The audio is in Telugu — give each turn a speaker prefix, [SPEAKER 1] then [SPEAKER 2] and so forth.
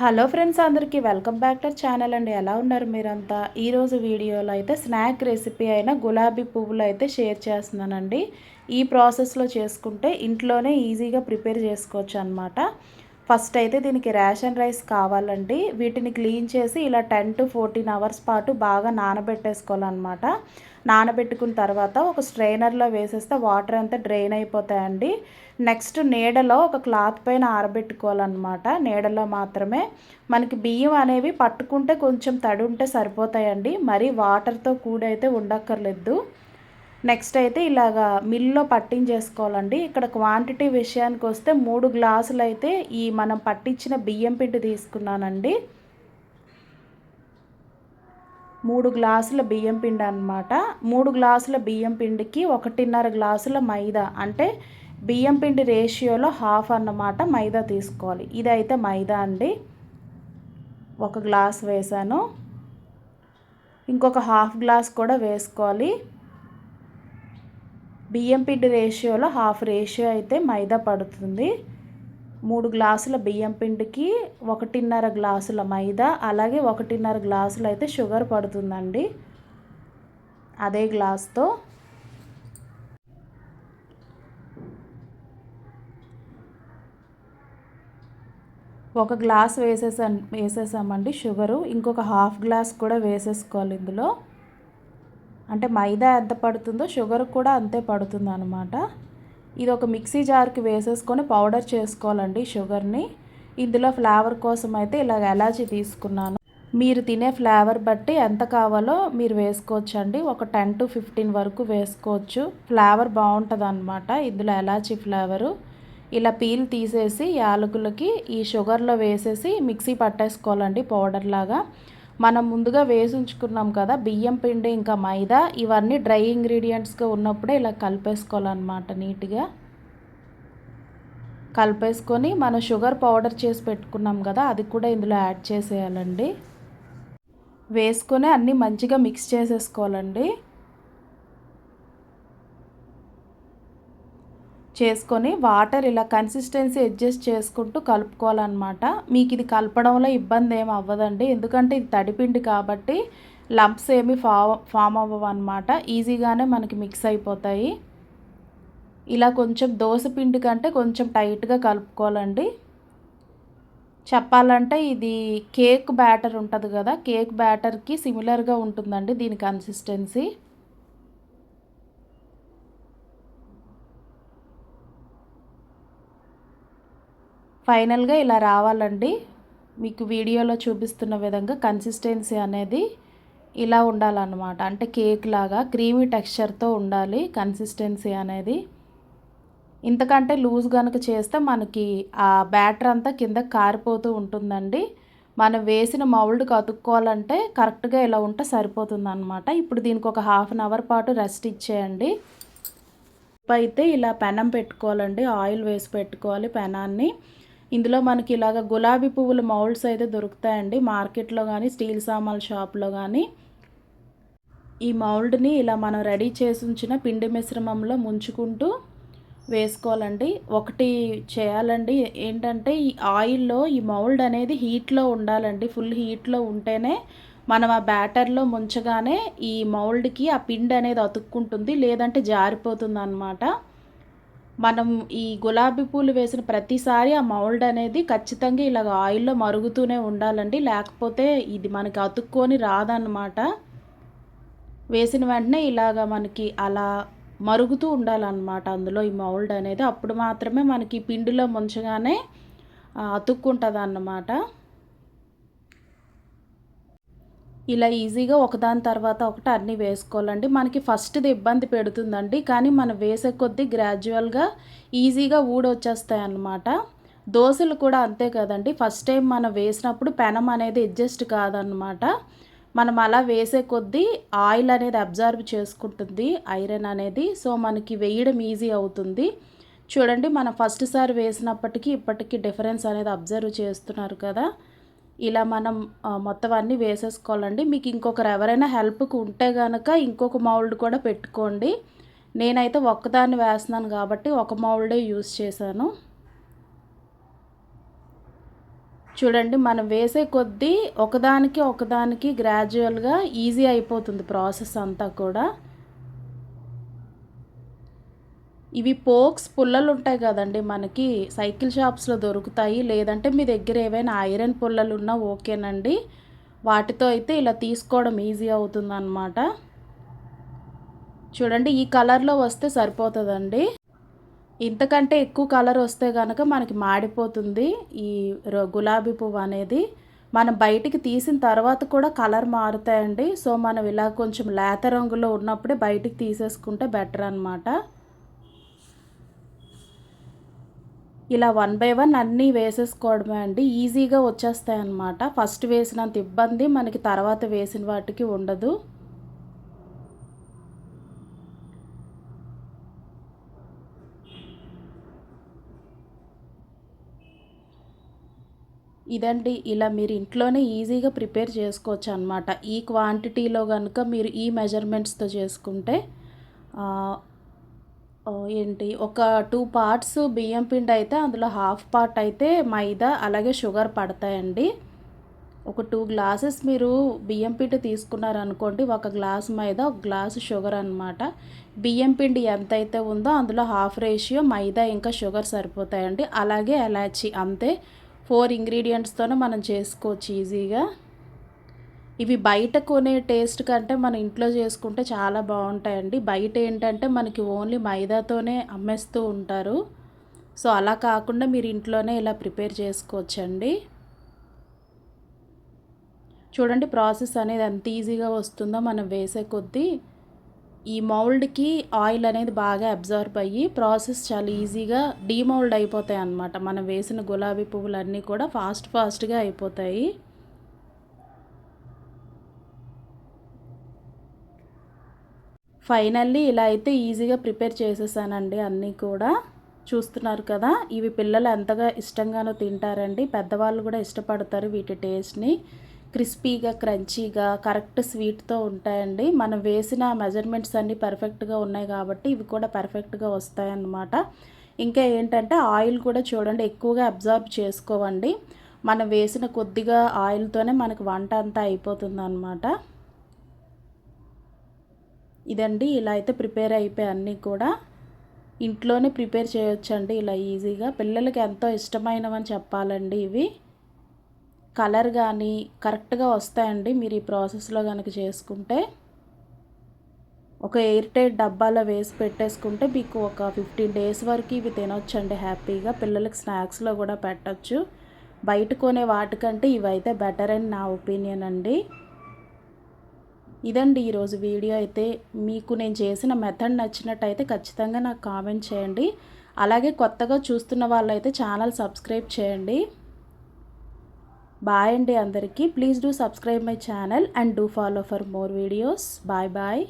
[SPEAKER 1] హలో ఫ్రెండ్స్ అందరికీ వెల్కమ్ బ్యాక్ టు ఛానల్ అండి. ఎలా ఉన్నారు మీరంతా? ఈరోజు వీడియోలో అయితే స్నాక్ రెసిపీ అయిన గులాబీ పువ్వులు అయితే షేర్ చేస్తున్నానండి. ఈ ప్రాసెస్లో చేసుకుంటే ఇంట్లోనే ఈజీగా ప్రిపేర్ చేసుకోవచ్చు అనమాట ఫస్ట్ అయితే దీనికి రేషన్ రైస్ కావాలండి. వీటిని క్లీన్ చేసి ఇలా టెన్ టు ఫోర్టీన్ అవర్స్ పాటు బాగా నానబెట్టేసుకోవాలన్నమాట. నానబెట్టుకున్న తర్వాత ఒక స్ట్రైనర్లో వేసేస్తే వాటర్ అంతా డ్రైన్ అయిపోతాయండి. నెక్స్ట్ నీడలో ఒక క్లాత్ పైన ఆరబెట్టుకోవాలన్నమాట. నీడలో మాత్రమే. మనకి బియ్యం అనేవి పట్టుకుంటే కొంచెం తడి ఉంటే సరిపోతాయండి. మరి వాటర్తో కూడైతే ఉండక్కర్లేదు. నెక్స్ట్ అయితే ఇలాగా మిల్లో పట్టించేసుకోవాలండి. ఇక్కడ క్వాంటిటీ విషయానికి వస్తే మూడు గ్లాసులు అయితే ఈ మనం పట్టించిన బియ్యం పిండి తీసుకున్నానండి. మూడు గ్లాసుల బియ్యం పిండి అనమాట మూడు గ్లాసుల బియ్యం పిండికి ఒకటిన్నర గ్లాసుల మైదా. అంటే బియ్యం పిండి రేషియోలో హాఫ్ అన్నమాట మైదా తీసుకోవాలి. ఇదైతే మైదా అండి. ఒక గ్లాస్ వేసాను. ఇంకొక హాఫ్ గ్లాస్ కూడా వేసుకోవాలి. బియ్యం పిండి రేషియోలో హాఫ్ రేషియో అయితే మైదా పడుతుంది. మూడు గ్లాసుల బియ్యం పిండికి ఒకటిన్నర గ్లాసుల మైదా అలాగే ఒకటిన్నర గ్లాసులు అయితే షుగర్ పడుతుందండి. అదే గ్లాస్తో ఒక గ్లాస్ వేసేసా వేసేసామండి షుగరు. ఇంకొక హాఫ్ గ్లాస్ కూడా వేసేసుకోవాలి ఇందులో. అంటే మైదా ఎంత పడుతుందో షుగర్ కూడా అంతే పడుతుంది అనమాట ఇది ఒక మిక్సీ జార్కి వేసేసుకొని పౌడర్ చేసుకోవాలండి షుగర్ని. ఇందులో ఫ్లేవర్ కోసం అయితే ఇలాగ ఎలాచి తీసుకున్నాను. మీరు తినే ఫ్లేవర్ బట్టి ఎంత కావాలో మీరు వేసుకోవచ్చు అండి ఒక టెన్ టు ఫిఫ్టీన్ వరకు వేసుకోవచ్చు. ఫ్లేవర్ బాగుంటుంది అనమాట ఇందులో ఎలాచి ఫ్లేవరు. ఇలా పీల్ తీసేసి యాలకులకి ఈ షుగర్లో వేసేసి మిక్సీ పట్టేసుకోవాలండి పౌడర్ లాగా మనం ముందుగా వేసి ఉంచుకున్నాం కదా బియ్యం పిండి ఇంకా మైదా ఇవన్నీ డ్రై ఇంగ్రీడియంట్స్గా ఉన్నప్పుడే ఇలా కలిపేసుకోవాలన్నమాట నీట్గా. కలిపేసుకొని మనం షుగర్ పౌడర్ చేసి పెట్టుకున్నాం కదా అది కూడా ఇందులో యాడ్ చేసేయాలండి. వేసుకొని అన్నీ మంచిగా మిక్స్ చేసేసుకోవాలండి. చేసుకొని వాటర్ ఇలా కన్సిస్టెన్సీ అడ్జస్ట్ చేసుకుంటూ కలుపుకోవాలన్నమాట. మీకు ఇది కలపడంలో ఇబ్బంది ఏమి అవ్వదండి. ఎందుకంటే ఇది తడిపిండి కాబట్టి లంప్స్ ఏమి ఫా ఫామ్ అవ్వవు అనమాట ఈజీగానే మనకి మిక్స్ అయిపోతాయి. ఇలా కొంచెం దోశ పిండి కంటే కొంచెం టైట్గా కలుపుకోవాలండి. చెప్పాలంటే ఇది కేక్ బ్యాటర్ ఉంటుంది కదా కేక్ బ్యాటర్కి సిమిలర్గా ఉంటుందండి దీని కన్సిస్టెన్సీ ఫైనల్గా ఇలా రావాలండి. మీకు వీడియోలో చూపిస్తున్న విధంగా కన్సిస్టెన్సీ అనేది ఇలా ఉండాలన్నమాట. అంటే కేక్ లాగా క్రీమీ టెక్స్చర్తో ఉండాలి కన్సిస్టెన్సీ అనేది. ఇంతకంటే లూజ్ కనుక చేస్తే మనకి ఆ బ్యాటర్ అంతా కింద కారిపోతూ ఉంటుందండి. మనం వేసిన మౌల్డ్ కతుక్కోవాలంటే కరెక్ట్గా ఇలా ఉంటే సరిపోతుంది అనమాట ఇప్పుడు దీనికి ఒక హాఫ్ అన్ అవర్ పాటు రెస్ట్ ఇచ్చేయండి. అయితే ఇలా పెనం పెట్టుకోవాలండి. ఆయిల్ వేసి పెట్టుకోవాలి పెనాన్ని. ఇందులో మనకి ఇలాగ గులాబీ పువ్వుల మౌల్డ్స్ అయితే దొరుకుతాయండి. మార్కెట్లో కానీ స్టీల్ సామాన్ షాప్లో కానీ ఈ మౌల్డ్ని ఇలా మనం రెడీ చేసి ఉంచిన పిండి మిశ్రమంలో ముంచుకుంటూ వేసుకోవాలండి. ఒకటి చేయాలండి. ఏంటంటే ఈ ఆయిల్లో ఈ మౌల్డ్ అనేది హీట్లో ఉండాలండి. ఫుల్ హీట్లో ఉంటేనే మనం ఆ బ్యాటర్లో ముంచగానే ఈ మౌల్డ్కి ఆ పిండి అనేది అతుక్కుంటుంది లేదంటే జారిపోతుంది అన్నమాట మనం ఈ గులాబీ పూలు వేసిన ప్రతిసారి ఆ మౌల్డ్ అనేది ఖచ్చితంగా ఇలాగ ఆయిల్లో మరుగుతూనే ఉండాలండి. లేకపోతే ఇది మనకి అతుక్కొని రాదన్నమాట. వేసిన వెంటనే ఇలాగ మనకి అలా మరుగుతూ ఉండాలన్నమాట అందులో ఈ మౌల్డ్ అనేది. అప్పుడు మాత్రమే మనకి పిండిలో ముంచగానే అతుక్కుంటుంది అన్నమాట ఇలా ఈజీగా ఒకదాని తర్వాత ఒకటి అన్నీ వేసుకోవాలండి. మనకి ఫస్ట్ది ఇబ్బంది పెడుతుందండి. కానీ మనం వేసే కొద్దీ గ్రాడ్యువల్గా ఈజీగా ఊడొచ్చేస్తాయి అన్నమాట దోశలు కూడా అంతే కదండి. ఫస్ట్ టైం మనం వేసినప్పుడు పెనం అనేది అడ్జస్ట్ కాదనమాట మనం అలా వేసే కొద్దీ ఆయిల్ అనేది అబ్జర్వ్ చేసుకుంటుంది. ఐరన్ అనేది. సో మనకి వేయడం ఈజీ అవుతుంది. చూడండి మనం ఫస్ట్ సారి వేసినప్పటికీ ఇప్పటికీ డిఫరెన్స్ అనేది అబ్జర్వ్ చేస్తున్నారు కదా. ఇలా మనం మొత్తం అన్నీ వేసేసుకోవాలండి. మీకు ఇంకొకరు ఎవరైనా హెల్ప్కి ఉంటే కనుక ఇంకొక మౌల్డ్ కూడా పెట్టుకోండి. నేనైతే ఒక్కదాన్ని వేస్తున్నాను కాబట్టి ఒక మౌల్డే యూస్ చేశాను. చూడండి మనం వేసే కొద్దీ ఒకదానికి ఒకదానికి గ్రాడ్యువల్గా ఈజీ అయిపోతుంది ప్రాసెస్ అంతా కూడా. ఇవి పోక్స్ పుల్లలు ఉంటాయి కదండి మనకి. సైకిల్ షాప్స్లో దొరుకుతాయి. లేదంటే మీ దగ్గర ఏవైనా ఐరన్ పుల్లలు ఉన్నా ఓకేనండి. వాటితో అయితే ఇలా తీసుకోవడం ఈజీ అవుతుందన్నమాట. చూడండి ఈ కలర్లో వస్తే సరిపోతుందండి. ఇంతకంటే ఎక్కువ కలర్ వస్తే కనుక మనకి మాడిపోతుంది ఈ గులాబీ పువ్వు అనేది. మనం బయటికి తీసిన తర్వాత కూడా కలర్ మారుతాయండి. సో మనం ఇలా కొంచెం లేత రంగులో ఉన్నప్పుడే బయటికి తీసేసుకుంటే బెటర్ అనమాట ఇలా వన్ బై వన్ అన్నీ వేసేసుకోవడమే అండి. ఈజీగా వచ్చేస్తాయి అన్నమాట ఫస్ట్ వేసినంత ఇబ్బంది మనకి తర్వాత వేసిన వాటికి ఉండదు. ఇదండి ఇలా మీరు ఇంట్లోనే ఈజీగా ప్రిపేర్ చేసుకోవచ్చు అనమాట ఈ క్వాంటిటీలో కనుక మీరు ఈ మెజర్మెంట్స్తో చేసుకుంటే ఏంటి ఒక టూ పార్ట్స్ బియ్యం పిండి అయితే అందులో హాఫ్ పార్ట్ అయితే మైదా అలాగే షుగర్ పడతాయండి. ఒక టూ గ్లాసెస్ మీరు బియ్యం పిండి తీసుకున్నారనుకోండి ఒక గ్లాస్ మైదా ఒక గ్లాసు షుగర్ అనమాట బియ్యం పిండి ఎంత అయితే ఉందో అందులో హాఫ్ రేషియో మైదా ఇంకా షుగర్ సరిపోతాయండి. అలాగే ఎలాచి అంతే. ఫోర్ ఇంగ్రీడియంట్స్తోనే మనం చేసుకోవచ్చు ఈజీగా ఇవి బయట కొనే టేస్ట్ కంటే మన ఇంట్లో చేసుకుంటే చాలా బాగుంటాయండి. బయట ఏంటంటే మనకి ఓన్లీ మైదాతోనే అమ్మేస్తూ ఉంటారు. సో అలా కాకుండా మీరు ఇంట్లోనే ఇలా ప్రిపేర్ చేసుకోవచ్చండి. చూడండి ప్రాసెస్ అనేది ఎంత ఈజీగా వస్తుందో మనం వేసే కొద్దీ ఈ మౌల్డ్కి ఆయిల్ అనేది బాగా అబ్జర్వ్ అయ్యి ప్రాసెస్ చాలా ఈజీగా డీమౌల్డ్ అయిపోతాయి అన్నమాట మనం వేసిన గులాబీ పువ్వులన్నీ కూడా ఫాస్ట్ ఫాస్ట్గా అయిపోతాయి. ఫైనల్లీ ఇలా అయితే ఈజీగా ప్రిపేర్ చేసేసానండి అన్నీ కూడా. చూస్తున్నారు కదా ఇవి పిల్లలు ఎంతగా ఇష్టంగానో తింటారండి. పెద్దవాళ్ళు కూడా ఇష్టపడతారు వీటి టేస్ట్ని. క్రిస్పీగా క్రంచీగా కరెక్ట్ స్వీట్తో ఉంటాయండి. మనం వేసిన మెజర్మెంట్స్ అన్నీ పర్ఫెక్ట్గా ఉన్నాయి కాబట్టి ఇవి కూడా పర్ఫెక్ట్గా వస్తాయన్నమాట. ఇంకా ఏంటంటే ఆయిల్ కూడా చూడండి ఎక్కువగా అబ్జర్వ్ చేసుకోవండి. మనం వేసిన కొద్దిగా ఆయిల్తోనే మనకు వంట అంతా అయిపోతుంది అనమాట ఇదండి ఇలా అయితే ప్రిపేర్ అయిపోయి అన్నీ కూడా ఇంట్లోనే ప్రిపేర్ చేయొచ్చండి ఇలా ఈజీగా. పిల్లలకి ఎంతో ఇష్టమైనవని చెప్పాలండి ఇవి. కలర్ కానీ కరెక్ట్గా వస్తాయండి మీరు ఈ ప్రాసెస్లో కనుక చేసుకుంటే. ఒక ఎయిర్ టైట్ డబ్బాలో వేసి పెట్టేసుకుంటే మీకు ఒక ఫిఫ్టీన్ డేస్ వరకు ఇవి తినొచ్చండి హ్యాపీగా. పిల్లలకి స్నాక్స్లో కూడా పెట్టచ్చు. బయట కొనే వాటికంటే ఇవైతే బెటర్ అని నా ఒపీనియన్ అండి. ఇదండి ఈరోజు వీడియో. అయితే మీకు నేను చేసిన మెథడ్ నచ్చినట్టయితే ఖచ్చితంగా నాకు కామెంట్ చేయండి. అలాగే కొత్తగా చూస్తున్న వాళ్ళైతే ఛానల్ సబ్స్క్రైబ్ చేయండి. బాయ్ అండి అందరికీ. Please do subscribe my channel and do follow for more videos. Bye bye.